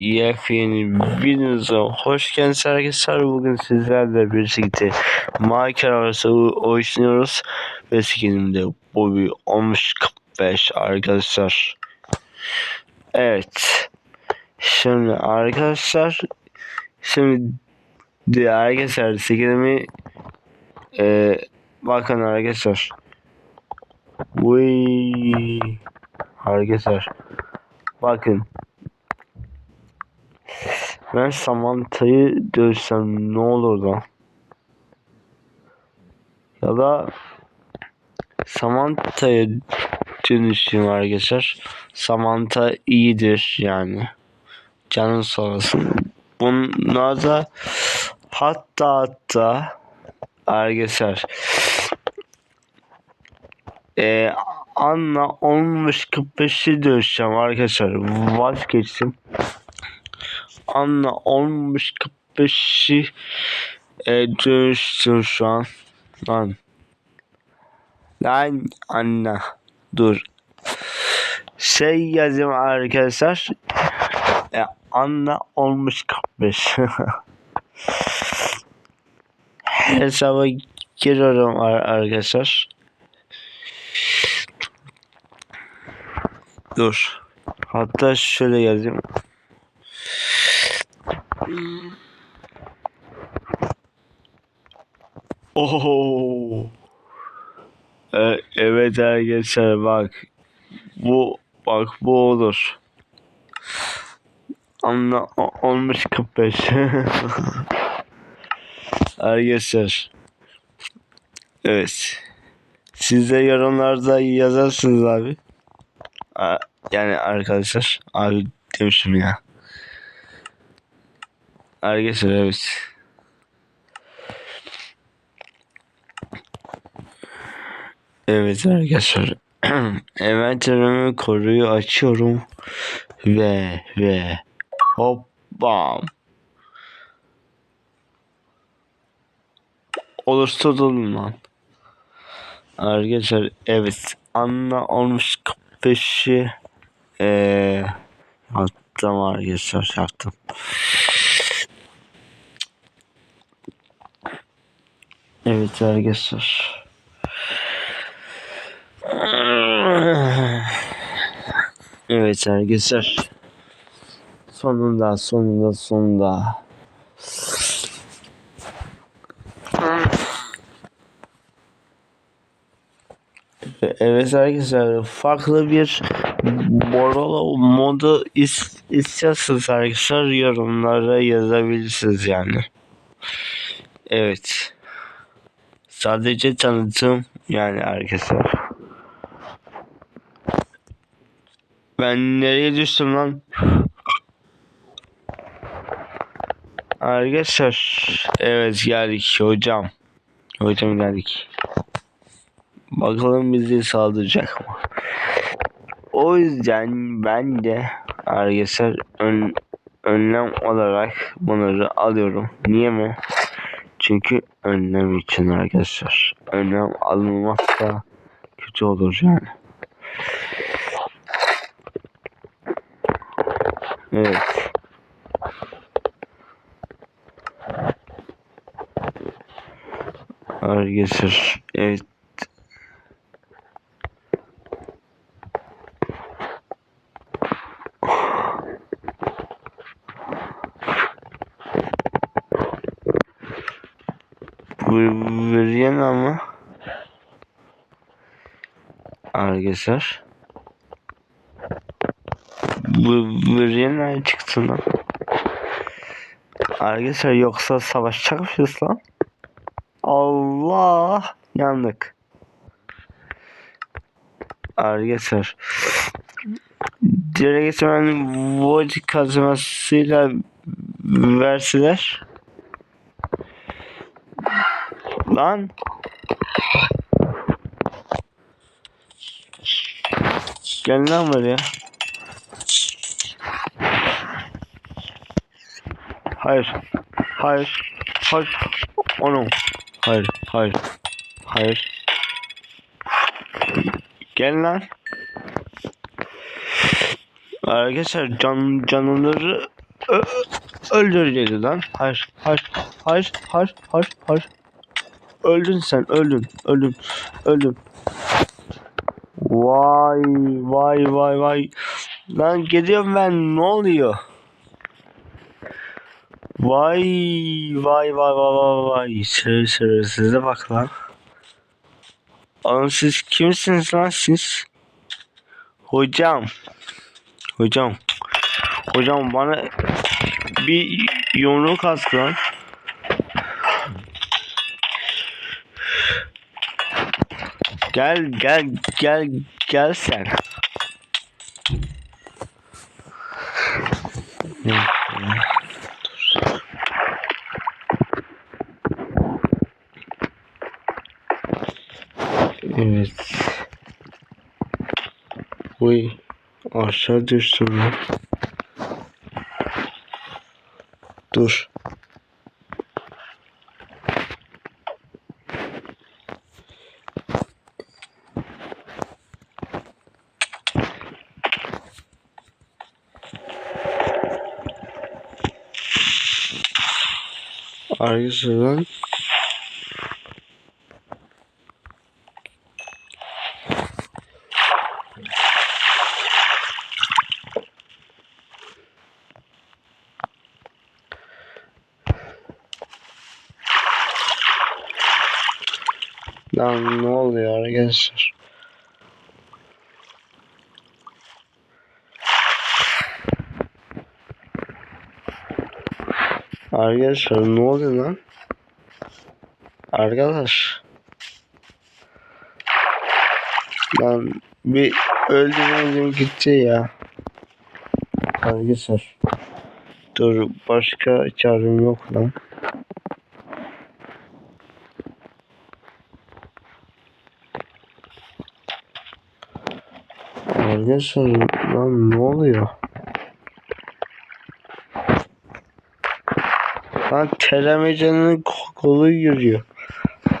Yepyeni videomuza hoş geldiniz arkadaşlar. Bugün sizlerle birlikte Minecraft'ı oynuyoruz. Ve skinimde Bobby 1545 arkadaşlar. Evet. Şimdi arkadaşlar şimdi de arkadaşlar skinimi e, bakın arkadaşlar. Uy. Arkadaşlar bakın ben Samantha'yı dövsem ne olur lan? Ya da Samantha'ya dönüşeyim arkadaşlar. Samantha iyidir yani. Canın olsun. Bunlar da hatta hatta arkadaşlar ee, Anna olmuş 45'i dönüşeceğim arkadaşlar. Vazgeçtim. Anna olmuş 45'i e, dönüştüm şu an. Lan. Lan Anna. Dur. Şey yazayım arkadaşlar. E, Anna olmuş 45. Hesaba giriyorum arkadaşlar. Dur. Hatta şöyle yazayım. Oho. Ee, evet arkadaşlar bak. Bu bak bu olur. Anla olmuş 45. arkadaşlar. Evet. Siz de yorumlarda yazarsınız abi. Yani arkadaşlar. Abi demişim ya. Arkadaşlar evet. Evet arkadaşlar. Envanterimi koruyu açıyorum. Ve ve hop bam. Olun lan. Arkadaşlar evet. Anla olmuş 45'i eee attım arkadaşlar yaptım. Evet arkadaşlar. Evet arkadaşlar. Sonunda sonunda sonunda. Evet arkadaşlar farklı bir Borolo modu is istiyorsanız arkadaşlar yorumlara yazabilirsiniz yani. Evet. Sadece tanıtım yani arkadaşlar. Ben nereye düştüm lan? Arkadaşlar evet geldik hocam. Hocam geldik. Bakalım bizi saldıracak mı? O yüzden ben de arkadaşlar ön, önlem olarak bunları alıyorum. Niye mi? Çünkü önlem için arkadaşlar. Önlem alınmazsa kötü olur yani. Evet. Arkadaşlar evet. Vuryan ama arkadaşlar bu Vuryan çıktı lan. Arkadaşlar yoksa savaşacak mıyız lan. Allah! Yandık. Arkadaşlar. Direkt hemen Void kazmasıyla verseler. Lan. Gel lan buraya. Hayır. Hayır. Hayır. Onu. Hayır. Hayır. Hayır. Gel lan. Arkadaşlar can canlıları öldüreceğiz lan. Hayır, hayır, hayır, hayır, hayır, hayır. Öldün sen, öldün, öldün, öldün. Vay, vay, vay, vay. Lan gidiyorum ben, ne oluyor? Vay, vay, vay, vay, vay, vay. Sıra sıra size bak lan. Oğlum siz kimsiniz lan siz? Hocam. Hocam. Hocam bana bir yumruk at lan. Gel gel gel gel sen. Evet. Uy aşağı düştüm lan. Dur. Arkadaşlar Lan ne oluyor arkadaşlar? Arkadaşlar ne oluyor lan? Arkadaş. Lan bir öldüremedim gitti ya. Arkadaşlar. Dur başka çarem yok lan. Arkadaşlar lan ne oluyor? Lan Telemece'nin ko- kolu yürüyor.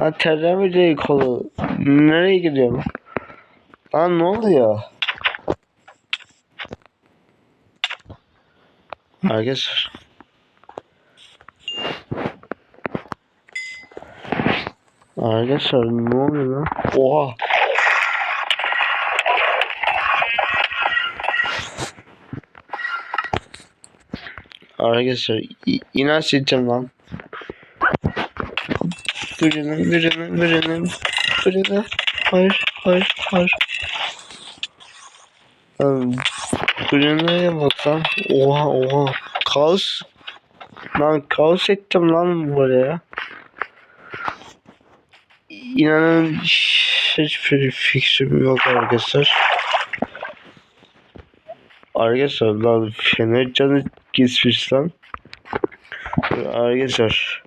Lan Telemece'nin kolu nereye gidiyor? Lan ne oluyor? Arkadaşlar. Arkadaşlar ne oluyor lan? Oha. Arkadaşlar inanç edeceğim lan. Birinin birinin birinin birinin hayır hayır hayır. Lan birine bak lan. Oha oha. Kaos. Lan kaos ettim lan buraya. İnanın hiçbir fikrim yok arkadaşlar. Arkadaşlar lan fener canı gitmiş lan. Arkadaşlar.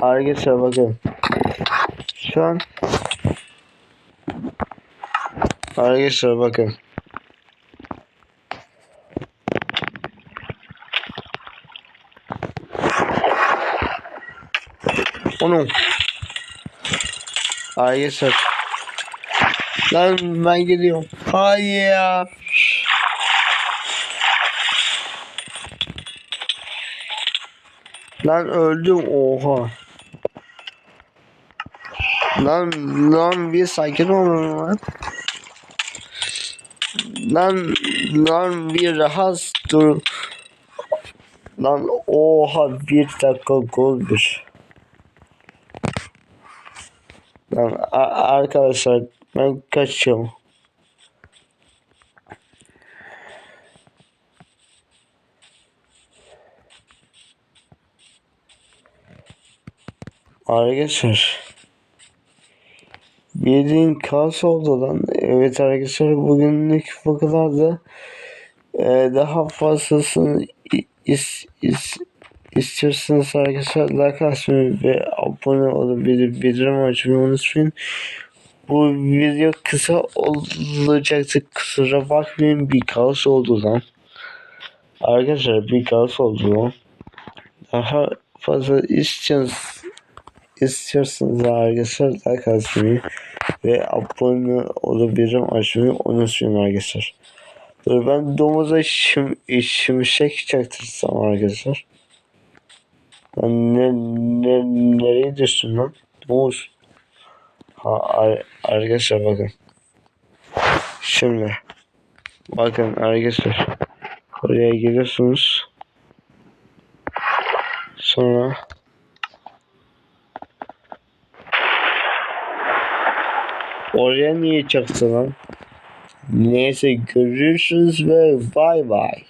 Arkadaşlar bakın. Şu an Arkadaşlar bakın. Onu. Arkadaşlar. Lan ben gidiyorum. Hayır. Lan öldüm oha. Lan lan bir sakin olun lan. Lan lan bir rahat dur. Lan oha bir dakika gol bir. Lan arkadaşlar ben kaçıyorum. Arkadaşlar. Bildiğin kaos oldu lan. Evet arkadaşlar bugünlük bu kadar da e, daha fazlasını is, is, istiyorsanız arkadaşlar like atmayı ve abone bir bildirim açmayı unutmayın. Bu video kısa olacaktı. Kusura bakmayın bir kaos oldu lan. Arkadaşlar bir kaos oldu lan. Daha fazla istiyorsanız istiyorsanız arkadaşlar like atmayı ve abone olup bildirim açmayı unutmayın arkadaşlar. Dur ben domuza şim, şimşek çaktırsam arkadaşlar. Lan ne, ne, nereye düştün lan? Domuz. Ha ar, arkadaşlar bakın. Şimdi. Bakın arkadaşlar. Oraya giriyorsunuz. Oraya niye çaktı lan? Neyse görüşürüz ve bay bay.